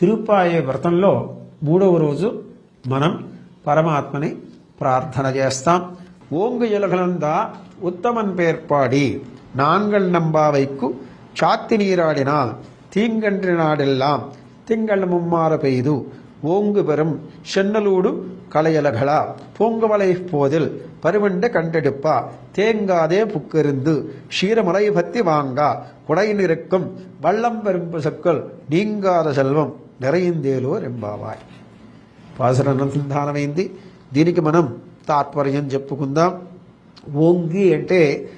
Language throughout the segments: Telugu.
திருப்பாய వ్రతంలో మూడవ రోజు మనం పరమాత్మని ప్రార్థన చేస్తాం ஓங்கு இலகலந்தா உத்தமன் பேர்பாடி. நாங்கள் நம்பாவைக்கு சாத்தி நீராடினால் தீங்கன்று நாடெல்லாம் திங்கள் மும்மாற பெய்து. ஓங்கு பெறும் சென்னலூடு கலையலகளா. பூங்குவலை போதில் பருவண்ட கண்டெடுப்பா. தேங்காதே புக்கெருந்து ஷீரமலை பத்தி வாங்கா. குடையினிருக்கும் வள்ளம் பெரும் பசுக்கள் நீங்காத செல்வம். నిరయిందేలో రెంబావాయ్. పాసర అనుసంధానమైంది దీనికి మనం తాత్పర్యం చెప్పుకుందాం. ఓంగి అంటే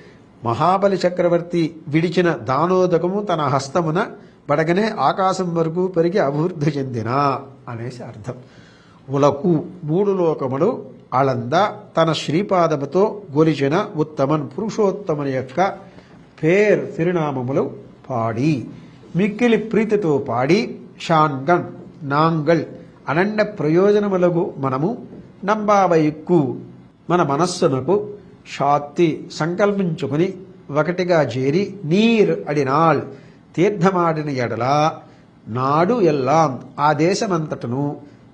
మహాబలి చక్రవర్తి విడిచిన దానోదకము తన హస్తమున బడగనే ఆకాశం వరకు పెరిగి అభివృద్ధి చెందిన అనేసి అర్థం. ఉలకు మూడు లోకములు అళంద తన శ్రీపాదముతో గొలిచిన ఉత్తమన్ పురుషోత్తముని యొక్క పేరు తిరునామములు పాడి మిక్కిలి ప్రీతితో పాడి షాన్గన్ నాంగల్ అనండ ప్రయోజనములకు మనము నంబావయుక్కు మన మనస్సునకు శాంతి సంకల్పించుకుని ఒకటిగా చేరి నీర్ అడినాల్ తీర్థమాడిన ఎడల నాడు ఎల్లాం ఆ దేశమంతటను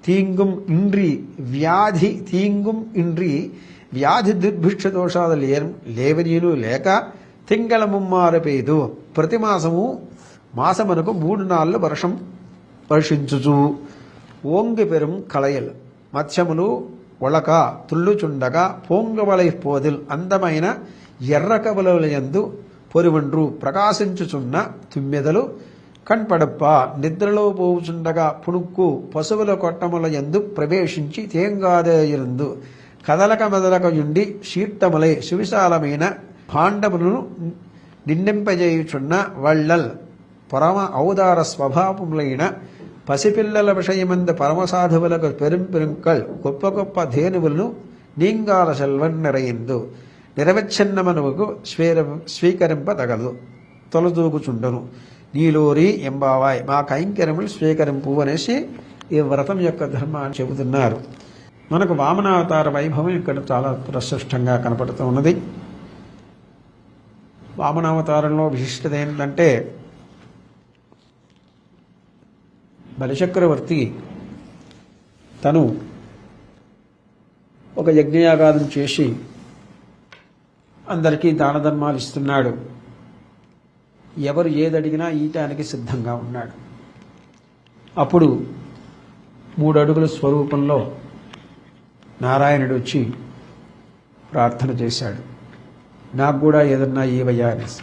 తీంగుం ఇండ్రి వ్యాధి తీంగుం ఇండ్రి వ్యాధి దుర్భిక్ష దోషాలు లే లేవనీయులు లేక తింగళ ముమ్మారు పేదు. ప్రతి మాసము మాసమునకు మూడు నాళ్ళు వర్షం వర్షించుచు ఓంగి పెరుం కళయల్ మత్స్యములు ఒళక తుల్లుచుండగా పోంగవలై పోదిల్ అందమైన ఎర్ర కవలయందు పొరివండ్రు ప్రకాశించుచున్న తుమ్మెదలు కణ్పడప్ప నిద్రలో పోవుచుండగా పుణుక్కు పశువుల కొట్టముల యందు ప్రవేశించి తేంగాదయందు కదలక మెదలక యుండి శీర్తములై సువిశాలమైన భాండములను నిండింపజేయుచున్న వళ్ళల్ పరమ ఔదార స్వభావములైన పసిపిల్లల విషయమందు పరమసాధువులకు పెరుంపెరుంకల్ గొప్ప గొప్ప ధేనువులను నీంగాల సెల్వన్ నిరయిందు. నిరవచ్ఛిన్నమనువుకు స్వీర స్వీకరింపదగదు. తొలదూకుచుండను నీలోరి ఎంబావాయ్ మా కైంకర్యములు స్వీకరింపు అనేసి ఈ వ్రతం యొక్క ధర్మాన్ని చెబుతున్నారు. మనకు వామనావతార వైభవం ఇక్కడ చాలా ప్రస్పష్టంగా కనపడుతూ ఉన్నది. వామనావతారంలో విశిష్టత ఏంటంటే బలిచక్రవర్తి తను ఒక యజ్ఞయాగాదం చేసి అందరికీ దానధర్మాలు ఇస్తున్నాడు. ఎవరు ఏదడిగినా ఈటానికి సిద్ధంగా ఉన్నాడు. అప్పుడు మూడు అడుగుల స్వరూపంలో నారాయణుడు వచ్చి ప్రార్థన చేశాడు. నాకు కూడా ఏదన్నా ఏవయ్యా అనేసి.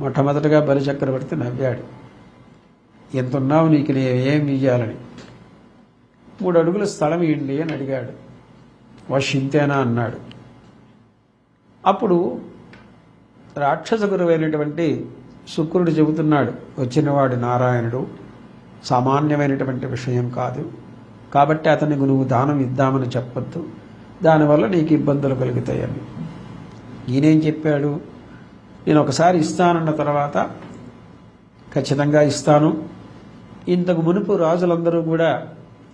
మొట్టమొదటగా బలిచక్రవర్తి నవ్వాడు. ఎంత ఉన్నావు నీకు నేను ఏం ఇయ్యాలని? మూడు అడుగుల స్థలం ఇవ్వండి అని అడిగాడు. వశింతేనా అన్నాడు. అప్పుడు రాక్షస గురువైనటువంటి శుక్రుడు చెబుతున్నాడు వచ్చినవాడు నారాయణుడు సామాన్యమైనటువంటి విషయం కాదు. కాబట్టి అతనికి నువ్వు దానం ఇద్దామని చెప్పొద్దు. దానివల్ల నీకు ఇబ్బందులు కలుగుతాయని. ఈయనేం చెప్పాడు? నేను ఒకసారి ఇస్తానన్న తర్వాత ఖచ్చితంగా ఇస్తాను. ఇంతకు మునుపు రాజులందరూ కూడా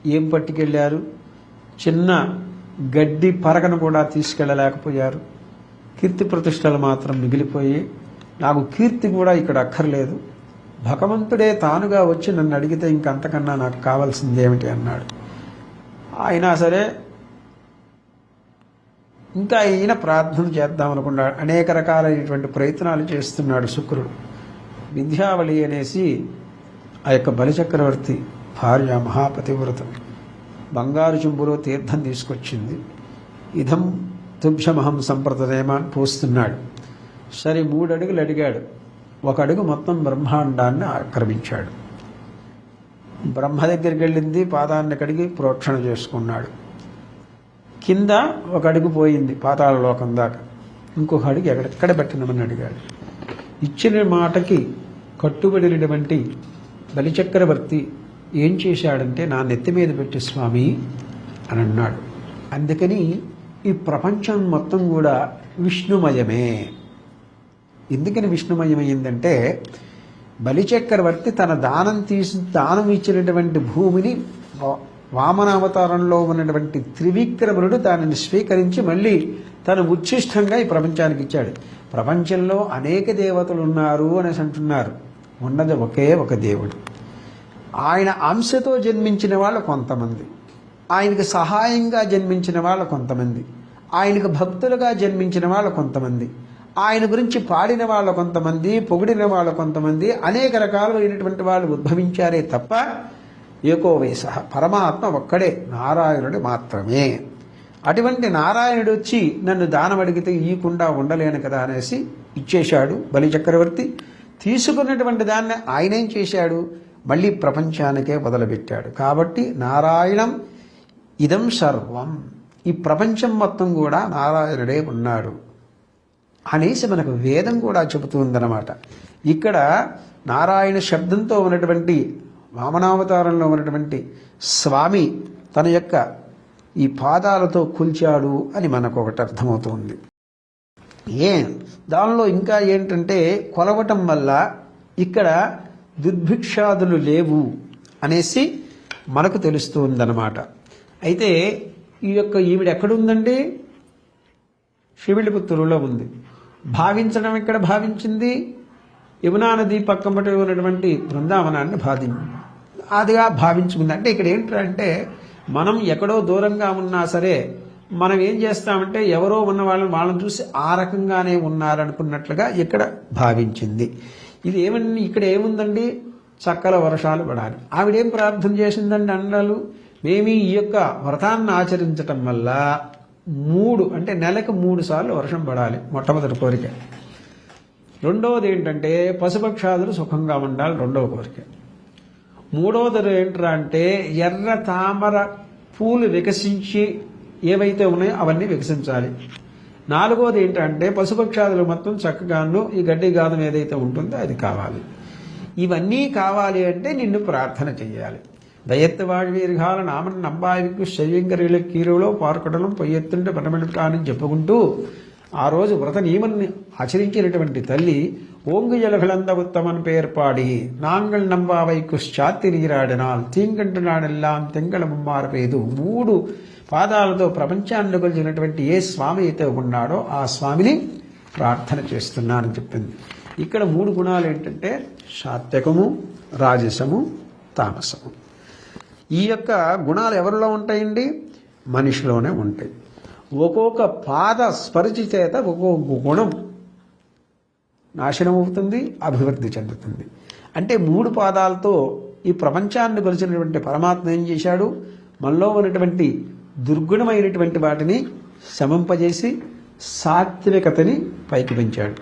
ఏం పట్టుకెళ్ళారు చిన్న గడ్డి పరకను కూడా తీసుకెళ్ళలేకపోయారు కీర్తి ప్రతిష్టలు మాత్రం మిగిలిపోయి నాకు కీర్తి కూడా ఇక్కడ అక్కర్లేదు. భగవంతుడే తానుగా వచ్చి నన్ను అడిగితే ఇంకంతకన్నా నాకు కావాల్సింది ఏమిటి అన్నాడు. అయినా సరే ఇంకా ఈయన ప్రార్థన చేద్దాం అనుకున్నాడు అనేక రకాలైనటువంటి ప్రయత్నాలు చేస్తున్నాడు శుక్రుడు. వింధ్యావళి అనేసి ఆ యొక్క బలిచక్రవర్తి భార్య మహాపతివ్రత బంగారు చెంబులో తీర్థం తీసుకొచ్చింది. ఇదం తుభ్యమహం సంప్రదయమాన్ని పోస్తున్నాడు. సరే మూడు అడుగులు అడిగాడు. ఒక అడుగు మొత్తం బ్రహ్మాండాన్ని ఆక్రమించాడు. బ్రహ్మ దగ్గరికి వెళ్ళింది పాదాన్ని కడిగి ప్రోక్షణ చేసుకున్నాడు. కింద ఒక అడుగు పోయింది పాతాళ లోకం దాకా. ఇంకొక అడుగు ఎక్కడెక్కడ పెట్టినమని అడిగాడు. ఇచ్చిన మాటకి కట్టుబడినటువంటి బలిచక్రవర్తి ఏం చేశాడంటే నా నెత్తి మీద పెట్టి స్వామి అని అన్నాడు. అందుకని ఈ ప్రపంచం మొత్తం కూడా విష్ణుమయమే. ఎందుకని విష్ణుమయమైందంటే బలిచక్రవర్తి తన దానం తీసి దానం ఇచ్చినటువంటి భూమిని వా- వామనావతారంలో ఉన్నటువంటి త్రివిక్రముడు దానిని స్వీకరించి మళ్ళీ తను ఉచ్ఛిష్టంగా ఈ ప్రపంచానికి ఇచ్చాడు. ప్రపంచంలో అనేక దేవతలు ఉన్నారు అనేసి అంటున్నారు. ఉన్నది ఒకే ఒక దేవుడు. ఆయన అంశతో జన్మించిన వాళ్ళు కొంతమంది. ఆయనకు సహాయంగా జన్మించిన వాళ్ళు కొంతమంది. ఆయనకు భక్తులుగా జన్మించిన వాళ్ళు కొంతమంది. ఆయన గురించి పాడిన వాళ్ళు కొంతమంది పొగిడిన వాళ్ళ కొంతమంది అనేక రకాలైనటువంటి వాళ్ళు ఉద్భవించారే తప్ప ఏకోవేశ పరమాత్మ ఒక్కడే నారాయణుడు మాత్రమే. అటువంటి నారాయణుడు వచ్చి నన్ను దానం అడిగితే ఇయ్యకుండా ఉండలేను కదా అనేసి ఇచ్చేశాడు బలి చక్రవర్తి తీసుకున్నటువంటి దాన్ని ఆయనేం చేశాడు? మళ్ళీ ప్రపంచానికే మొదలుపెట్టాడు కాబట్టి నారాయణం ఇదం సర్వం. ఈ ప్రపంచం మొత్తం కూడా నారాయణుడే ఉన్నాడు. అనేసి మనకు వేదం కూడా చెబుతుందన్నమాట. ఇక్కడ నారాయణ శబ్దంతో ఉన్నటువంటి వామనావతారంలో ఉన్నటువంటి స్వామి తన యొక్క ఈ పాదాలతో కూల్చాడు అని మనకు ఒకటి అర్థమవుతుంది. ఏ? దానిలో ఇంకా ఏంటంటే కొలవటం వల్ల ఇక్కడ దుర్భిక్షాదులు లేవు అనేసి మనకు తెలుస్తుందన్నమాట. అయితే ఈ యొక్క ఈవిడ ఎక్కడుందండి? శివిలిపుత్తూరులో ఉంది. భావించడం ఇక్కడ భావించింది? యమునా నది పక్కమట ఉన్నటువంటి బృందావనాన్ని భావి అదిగా భావించుకుంది. అంటే ఇక్కడ ఏంటంటే మనం ఎక్కడో దూరంగా ఉన్నా సరే మనం ఏం చేస్తామంటే ఎవరో ఉన్న వాళ్ళని వాళ్ళని చూసి ఆ రకంగానే ఉన్నారనుకున్నట్లుగా ఇక్కడ భావించింది. ఇది ఏమని ఇక్కడ ఏముందండి? చక్కల వర్షాలు పడాలి. ఆవిడేం ప్రార్థన చేసిందండి అండాలు మేము ఈ యొక్క వ్రతాన్ని ఆచరించటం వల్ల మూడు అంటే నెలకు మూడు సార్లు వర్షం పడాలి మొట్టమొదటి కోరిక. రెండవది ఏంటంటే పశుపక్షాదులు సుఖంగా ఉండాలి రెండవ కోరిక. మూడవది ఏంట్రా అంటే ఎర్ర తామర పూలు వికసించి ఏవైతే ఉన్నాయో అవన్నీ వికసించాలి. నాలుగోది ఏంటంటే పశుపక్షాదులు మొత్తం చక్కగాను ఈ గడ్డి గాదం ఏదైతే ఉంటుందో అది కావాలి. ఇవన్నీ కావాలి అంటే నిన్ను ప్రార్థన చేయాలి దయత్తు వాழ்వీర్ఘాల నామన్ నంబాయికు శయ్యంగరీల కీరులో పార్కొడలం పొయ్యెత్తుంటే పనమిడటానని చెప్పుకుంటూ ఆ రోజు వ్రత నియమని ఆచరించినటువంటి తల్లి ఓంగు ఎలగలంద ఉత్తమన్ పేర్పాడి నాంగల్ నంబావైకు శాతి నీరాడినాల్ తీంగంటు నాడెల్లాం తెంగళ ముమ్మారపేదు మూడు పాదాలతో ప్రపంచాన్ని కొలిచినటువంటి ఏ స్వామి అయితే ఉన్నాడో ఆ స్వామిని ప్రార్థన చేస్తున్నానని చెప్పింది. ఇక్కడ మూడు గుణాలు ఏంటంటే సాత్వికము రాజసము తామసము. ఈ యొక్క గుణాలు ఎవరిలో ఉంటాయండి? మనిషిలోనే ఉంటాయి. ఒక్కొక్క పాద స్పరిచి చేత ఒక్కొక్క గుణం నాశనం అవుతుంది అభివృద్ధి చెందుతుంది. అంటే మూడు పాదాలతో ఈ ప్రపంచాన్ని కొలిచినటువంటి పరమాత్మ ఏం చేశాడు? మనలో ఉన్నటువంటి దుర్గుణమైనటువంటి వాటిని శమింపజేసి సాత్వికతని పైకి పెంచాడు.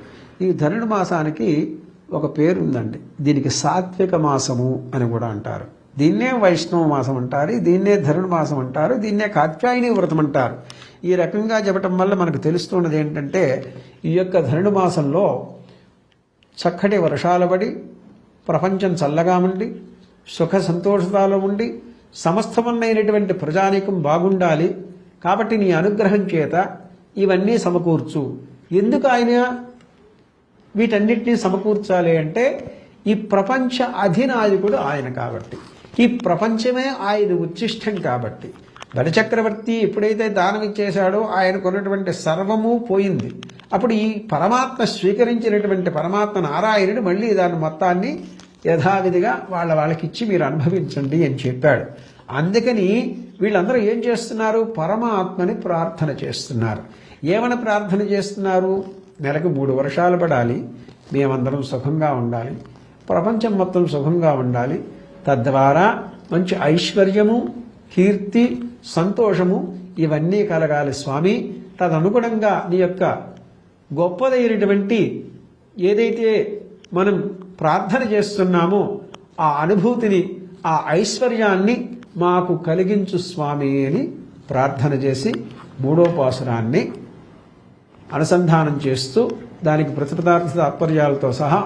ఈ ధనుడు మాసానికి ఒక పేరు ఉందండి దీనికి సాత్విక మాసము అని కూడా అంటారు. దీన్నే వైష్ణవ మాసం అంటారు దీన్నే ధనుడు మాసం అంటారు దీన్నే కాత్యాయని వ్రతం అంటారు. ఈ రకంగా చెప్పటం వల్ల మనకు తెలుస్తున్నది ఏంటంటే ఈ యొక్క ధనుడు మాసంలో చక్కటి వర్షాలు పడి ప్రపంచం చల్లగా ఉండి సుఖ సంతోషాలు ఉండి సమస్తమన్నైనటువంటి ప్రజానీకం బాగుండాలి కాబట్టి నీ అనుగ్రహం చేత ఇవన్నీ సమకూర్చు. ఎందుకు ఆయన వీటన్నిటినీ సమకూర్చాలి అంటే ఈ ప్రపంచ అధినాయకుడు ఆయన కాబట్టి. ఈ ప్రపంచమే ఆయన ఉచ్ఛిష్టం కాబట్టి. బలిచక్రవర్తి ఎప్పుడైతే దానం ఇచ్చేశాడో ఆయనకున్నటువంటి సర్వము పోయింది. అప్పుడు ఈ పరమాత్మ స్వీకరించినటువంటి పరమాత్మ నారాయణుడు మళ్ళీ దాని మొత్తాన్ని యథావిధిగా వాళ్ళ వాళ్ళకి ఇచ్చి మీరు అనుభవించండి అని చెప్పాడు. అందుకని వీళ్ళందరూ ఏం చేస్తున్నారు? పరమాత్మని ప్రార్థన చేస్తున్నారు. ఏమని ప్రార్థన చేస్తున్నారు? నెలకు మూడు వర్షాలు పడాలి. మేమందరం సుఖంగా ఉండాలి. ప్రపంచం మొత్తం సుఖంగా ఉండాలి. తద్వారా మంచి ఐశ్వర్యము కీర్తి సంతోషము ఇవన్నీ కలగాలి స్వామి. తదనుగుణంగా నీ యొక్క గొప్పదైనటువంటి ఏదైతే మనం ప్రార్థన చేస్తున్నామో ఆ అనుభూతిని ఆ ఐశ్వర్యాన్ని మాకు కలిగించు స్వామి అని ప్రార్థన చేసి మూడోపాసనాన్ని అనుసంధానం చేస్తూ దానికి ప్రతిపదార్థ తాత్పర్యాలతో సహా